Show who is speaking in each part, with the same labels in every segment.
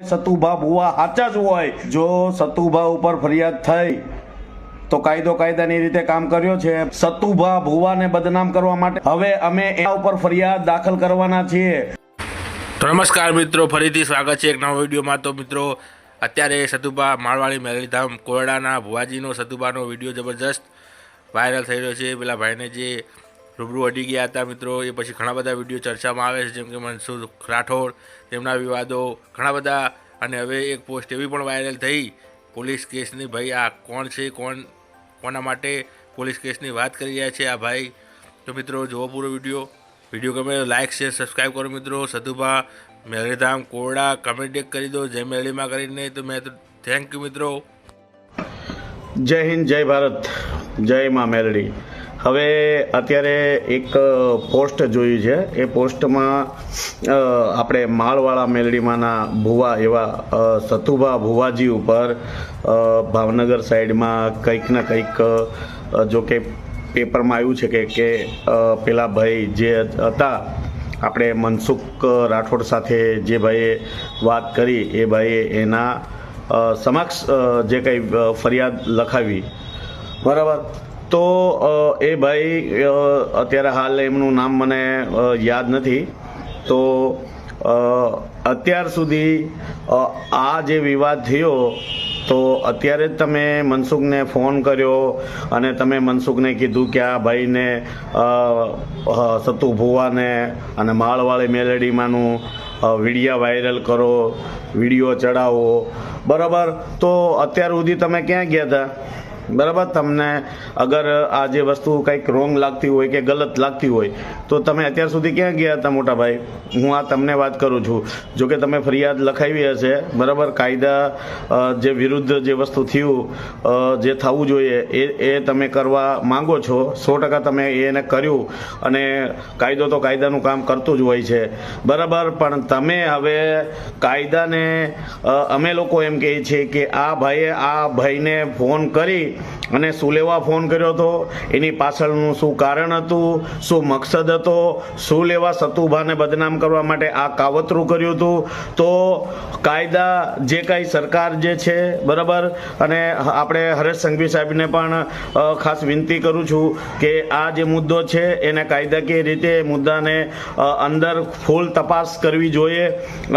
Speaker 1: સતુભા ભુવા સાચા જ હોય, જો સતુભા ઉપર ફરિયાદ થઈ, તો કાયદો કાયદાની રીતે કામ કર્યો છે. સતુભા ભુવાને બદનામ કરવા માટે હવે અમે એના ઉપર ફરિયાદ દાખલ કરવાના છીએ.
Speaker 2: તો નમસ્કાર મિત્રો, ફરીથી સ્વાગત છે એક નવા વિડીયોમાં. તો મિત્રો, અત્યારે સતુભા માળવાડી મેરડીધામ કોરડાના ભુવાજીનો સતુભાનો વીડિયો જબરજસ્ત વાયરલ થઈ રહ્યો છે. પેલા ભાઈને જે રૂબરૂ અડી ગયા હતા મિત્રો. એ પછી ઘણા બધા વીડિયો ચર્ચામાં આવે છે, જેમ કે મનસુખ રાઠોડ, તેમના વિવાદો ઘણા બધા. અને હવે એક પોસ્ટ એવી પણ વાયરલ થઈ, પોલીસ કેસની, ભાઈ, આ કોણ છે, કોણ, કોના માટે પોલીસ કેસની વાત કરી રહ્યા છે આ ભાઈ? તો મિત્રો, જુઓ પૂરો વીડિયો. વીડિયો ગમે લાઇક શેર સબસ્ક્રાઈબ કરો મિત્રો. સધુભા મેળીધામ કોરડા કમેન્ટ કરી દો. જય મેળીમાં કરીને તો મેં તો થેન્ક યુ મિત્રો.
Speaker 1: જય હિન્દ, જય ભારત. જય મા મેલડી. હવે અત્યારે એક પોસ્ટ જોઈ છે. એ પોસ્ટમાં આપણે માળવાળા મેલડીમાંના ભુવા એવા સતુભા ભુવાજી ઉપર ભાવનગર સાઈડમાં કંઈક ને કંઈક જોકે પેપરમાં આવ્યું છે કે કે પેલા ભાઈ જે હતા, આપણે મનસુખ રાઠોડ સાથે જે ભાઈએ વાત કરી, એ ભાઈએ એના સમક્ષ જે કંઈ ફરિયાદ લખાવી. બરાબર? તો એ ભાઈ અત્યારે હાલ એમનું નામ મને યાદ નથી. તો અત્યાર સુધી આ જે વિવાદ થયો, તો અત્યારે જ તમે મનસુખને ફોન કર્યો અને તમે મનસુખને કીધું કે આ ભાઈને સતુ ભુવાને અને માળવાળી મેલેડીમાંનું વિડીયા વાયરલ કરો, વીડિયો ચડાવો. બરાબર? તો અત્યાર સુધી તમે ક્યાં ગયા હતા? બરાબર? તમને અગર આ જે વસ્તુ કંઈક રોંગ લાગતી હોય કે ગલત લાગતી હોય, તો તમે અત્યાર સુધી ક્યાં ગયા હતા મોટા ભાઈ? હું આ તમને વાત કરું છું. જો કે તમે ફરિયાદ લખાવી હશે, બરાબર? કાયદા જે વિરુદ્ધ જે વસ્તુ થયું જે થવું જોઈએ, એ એ તમે કરવા માંગો છો. સો ટકા તમે એને કર્યું અને કાયદો તો કાયદાનું કામ કરતું જ હોય છે. બરાબર? પણ તમે હવે કાયદાને અમે લોકો એમ કહીએ છીએ કે આ ભાઈએ આ ભાઈને ફોન કરી અને શું લેવા ફોન કર્યો હતો? એની પાછળનું શું કારણ હતું? શું મકસદ હતો? શું લેવા સતુભાને બદનામ કરવા માટે આ કાવતરું કર્યું હતું? તો કાયદા જે કાંઈ સરકાર જે છે, બરાબર? અને આપણે હરેશ સંઘવી સાહેબને પણ ખાસ વિનંતી કરું છું કે આ જે મુદ્દો છે, એને કાયદાકીય રીતે મુદ્દાને અંદર ફૂલ તપાસ કરવી જોઈએ.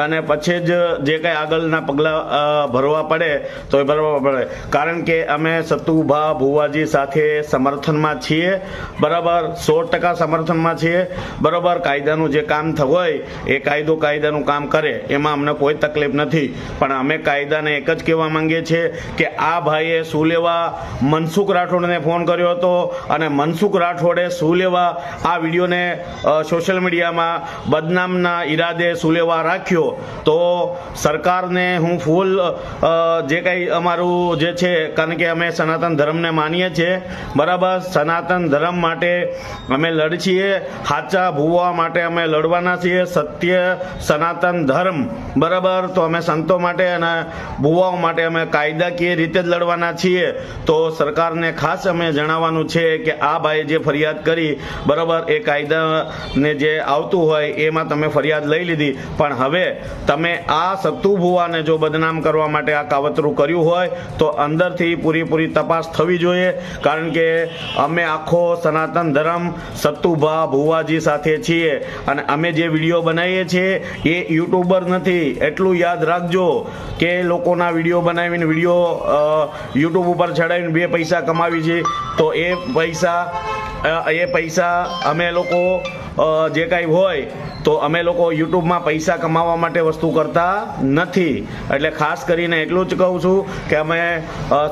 Speaker 1: અને પછી જ જે કાંઈ આગળના પગલાં ભરવા પડે, તો એ ભરવા પડે. કારણ કે અમે સતુભા ભુવાજી સાથે સમર્થનમાં છીએ. બરાબર સો ટકા સમર્થનમાં છીએ. બરાબર, કાયદાનું જે કામ થયું હોય, એ કાયદો કાયદાનું કામ કરે. એમાં અમને કોઈ તકલીફ નથી. પણ અમે કાયદાને એક જ કહેવા માંગીએ છીએ કે આ ભાઈએ શું લેવા મનસુખ રાઠોડને ફોન કર્યો હતો અને મનસુખ રાઠોડે શું લેવા આ વિડીયોને સોશિયલ મીડિયામાં બદનામના ઈરાદે શું લેવા રાખ્યો. તો સરકારને હું ફૂલ જે કંઈ અમારું જે છે, કારણ કે અમે સનાતન ધર્મને માનીએ છીએ. બરાબર, સનાતન ધર્મ માટે અમે લડીએ સાચા ભૂવા માટે અમે લડવાના છીએ. સત્ય, સનાતન ધર્મ. બરાબર, તો અમે સંતો માટે અને ભૂવાઓ માટે અમે કાયદાકીય રીતે જ લડવાના છીએ. તો સરકારને ખાસ અમે જણાવવાનું છે કે આ ભાઈએ જે ફરિયાદ કરી, બરાબર, એ કાયદાને જે આવતું હોય, એમાં તમે ફરિયાદ લઈ લીધી. પણ હવે તમે આ સત્તુ ભુવાને જો બદનામ કરવા માટે આ કાવતરું કર્યું હોય, તો અંદરથી પૂરેપૂરી તપાસ થવી જોઈએ, કારણ કે અમે આખો સનાતન ધર્મ સત્તુભા ભુવાજી સાથે છીએ અને અમે જે વીડિયો બનાવીએ છીએ એ યુટ્યુબર નથી. એટલું યાદ રાખજો કે લોકોના વીડિયો બનાવીને વીડિયો યુટ્યુબ ઉપર ચડાવીને બે પૈસા કમાવી છે, તો એ પૈસા એ પૈસા અમે લોકો જે કાંઈ હોય તો અમે લોકો યુટ્યુબમાં પૈસા કમાવા માટે વસ્તુ કરતા નથી. એટલે ખાસ કરીને એટલું જ કહું છું કે અમે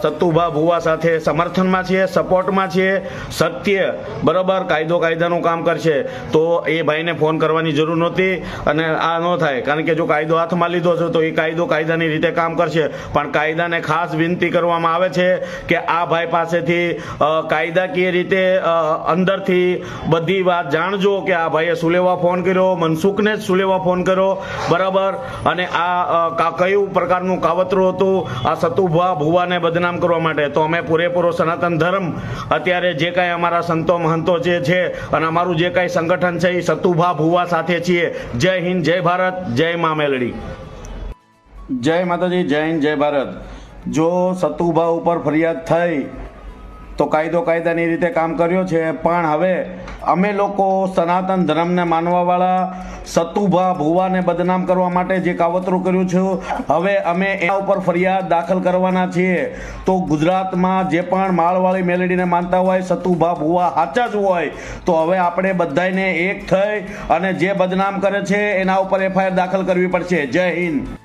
Speaker 1: સત્તુભા ભુવા સાથે સમર્થનમાં છીએ, સપોર્ટમાં છીએ. સત્ય બરાબર કાયદો કાયદાનું કામ કરશે. તો એ ભાઈને ફોન કરવાની જરૂર નહોતી અને આ ન થાય. કારણ કે જો કાયદો હાથમાં લીધો છે તો એ કાયદો કાયદાની રીતે કામ કરશે. પણ કાયદાને ખાસ વિનંતી કરવામાં આવે છે કે આ ભાઈ પાસેથી કાયદાકીય રીતે અંદરથી બધી વાત જાણજો કે આ ભાઈએ શું લેવા ફોન કર્યો મનસુખને જ સુલેવા ફોન કર્યો. બરાબર? અને આ કયું પ્રકારનું કાવતરું હતું? આ સતુભા ભુવાને બદનામ કરવા માટે. તો અમે પૂરેપૂરો સનાતન ધર્મ. અત્યારે જે કાંઈ અમારા સંતો મહંતો જે છે અને અમારું જે કાંઈ સંગઠન છે એ સતુભા ભુવા સાથે છીએ. જય હિન્દ, જય ભારત, જય મા મેલડી. જય માતાજી, જય હિન્દ, જય ભારત. જો સતુભા ઉપર ફરિયાદ થઈ તો કાયદો કાયદાની રીતે કામ કર્યો છે. પણ હવે અમે લોકો સનાતન ધર્મને માનવાવાળા સતુભા ભુવાને બદનામ કરવા માટે જે કાવતરું કર્યું છે, હવે અમે એના ઉપર ફરિયાદ દાખલ કરવાના છીએ. તો ગુજરાતમાં જે પણ માળવાળી મેલેડીને માનતા હોય, સતુભા ભુવા સાચા જ હોય, તો હવે આપણે બધાને એક થઈ અને જે બદનામ કરે છે, એના ઉપર એફઆઈઆર દાખલ કરવી પડશે. જય હિન્દ.